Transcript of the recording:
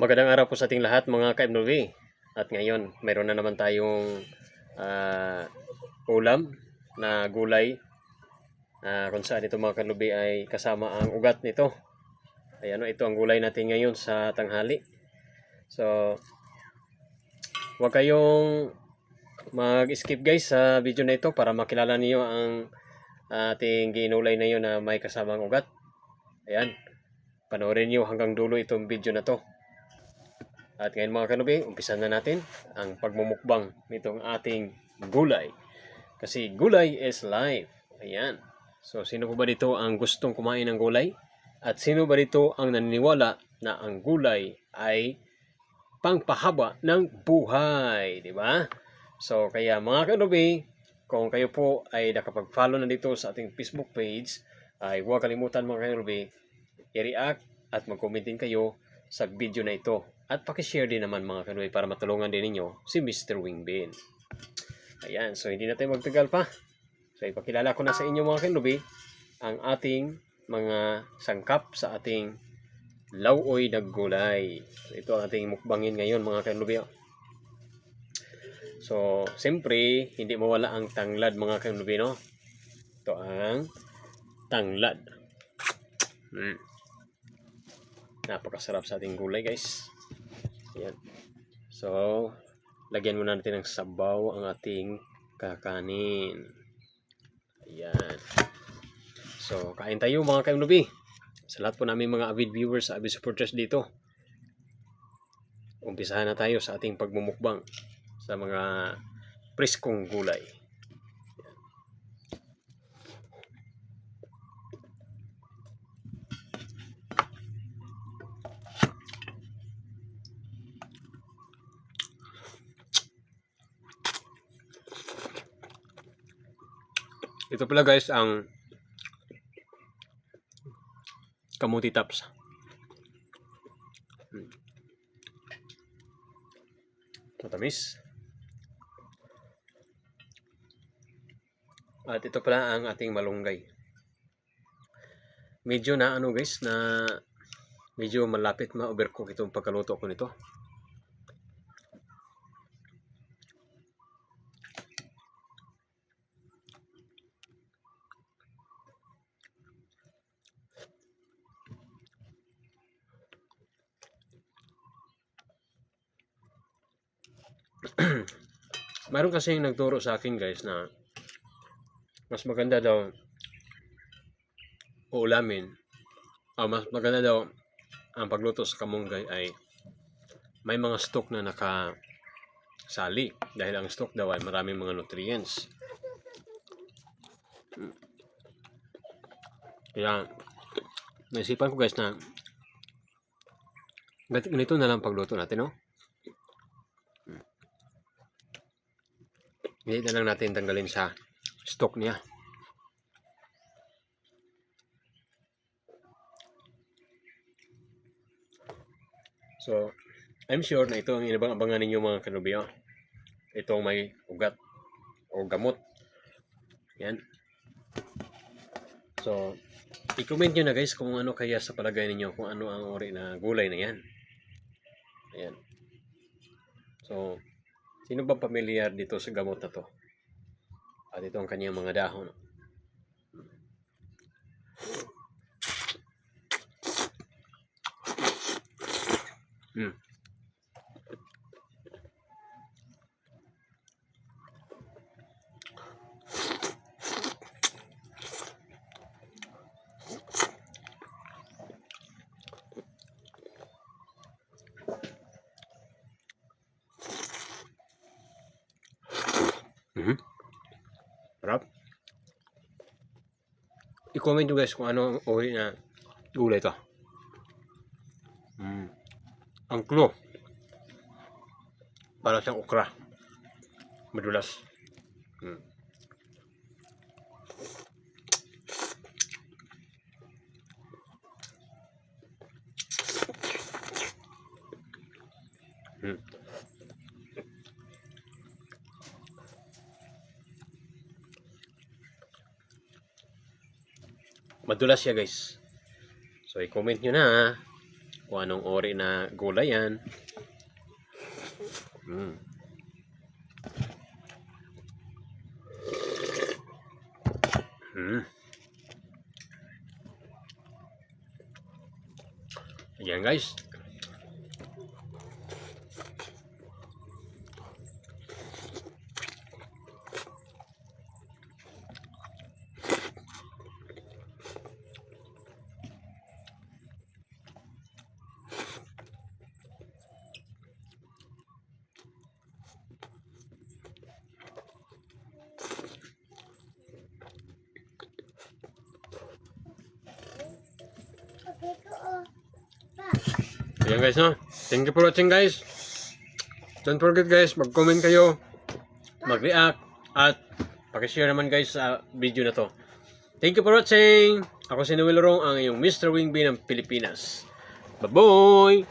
Magandang araw po sa ating lahat mga ka-MNV. At ngayon, mayroon na naman tayong ah, ulam na gulay ah, kung saan ito mga kalubi ay kasama ang ugat nito. Ayan o, ito ang gulay natin ngayon sa tanghali. So, huwag kayong mag-skip guys sa video na ito para makilala niyo ang ating ginulay na yun na may kasamang ugat. Ayan, panoorin niyo hanggang dulo itong video na to. At ngayon mga kanubi, umpisa na natin ang pagmumukbang nitong ating gulay. Kasi gulay is life. Ayan. So, sino ba dito ang gustong kumain ng gulay? At sino ba dito ang naniniwala na ang gulay ay pangpahaba ng buhay? Di ba? So, kaya mga kanubi, kung kayo po ay nakapag-follow na dito sa ating Facebook page, ay huwag kalimutan mga kanubi, i-react at mag-comment din kayo sa video na ito. At pakishare din naman mga kanubi para matulungan din ninyo si Mr. Wingbin. Ayan, so hindi na tayo magtagal pa. So ipakilala ko na sa inyo mga kanubi ang ating mga sangkap sa ating lauoy na gulay. So, ito ang ating mukbangin ngayon mga kanubi. So, siyempre, hindi mawala ang tanglad mga kanubi, no? Ito ang tanglad. Mm. Napakasarap sa ating gulay, guys. Ayan. So, lagyan muna natin ng sabaw ang ating kakanin. Ayan. So, kain tayo mga kainubi. Sa lahat po namin mga avid viewers avid supporters dito. Umpisahan na tayo sa ating pagmumukbang sa mga preskong gulay. Ito pala guys ang kamuti. Hmm. Matamis. At ito pala ang ating malunggay. Medyo na ano guys na medyo malapit ma-overcook itong pagkaluto ko nito. Meron kasi nagturo sa akin guys na mas maganda daw uulamin o mas maganda daw ang pagluto sa kamunggay ay may mga stock na nakasali dahil ang stock daw ay maraming mga nutrients. Kaya naisipan ko guys na ganito na lang pagluto natin, no? Hindi na lang natin tanggalin sa stock niya. So, I'm sure na ito ang inabang-abangan ninyo mga kanubyo. Itong may ugat o gamot. Yan. So, i-comment nyo na guys kung ano kaya sa palagay ninyo kung ano ang ori na gulay na yan. Ayan. So, Sino ba pamilyar dito sa gamot na to? At ito ang kanyang mga dahon. Hmm. Sarap. I-comment nyo guys kung ano ang uri na gulay ito. Mm. Ang klo. Para siyang okra. Madulas. Mm. Mm. Madulas siya guys. So i-comment nyo na kung anong ori na gulay yan. Mm. Mm. Ayan guys. Ayan guys no. Thank you for watching guys. Don't forget guys, mag-comment kayo, mag-react, at pakishare naman guys sa video na to. Thank you for watching. Ako si Noel Rong, ang iyong Mr. Wingby ng Pilipinas. Bye-bye!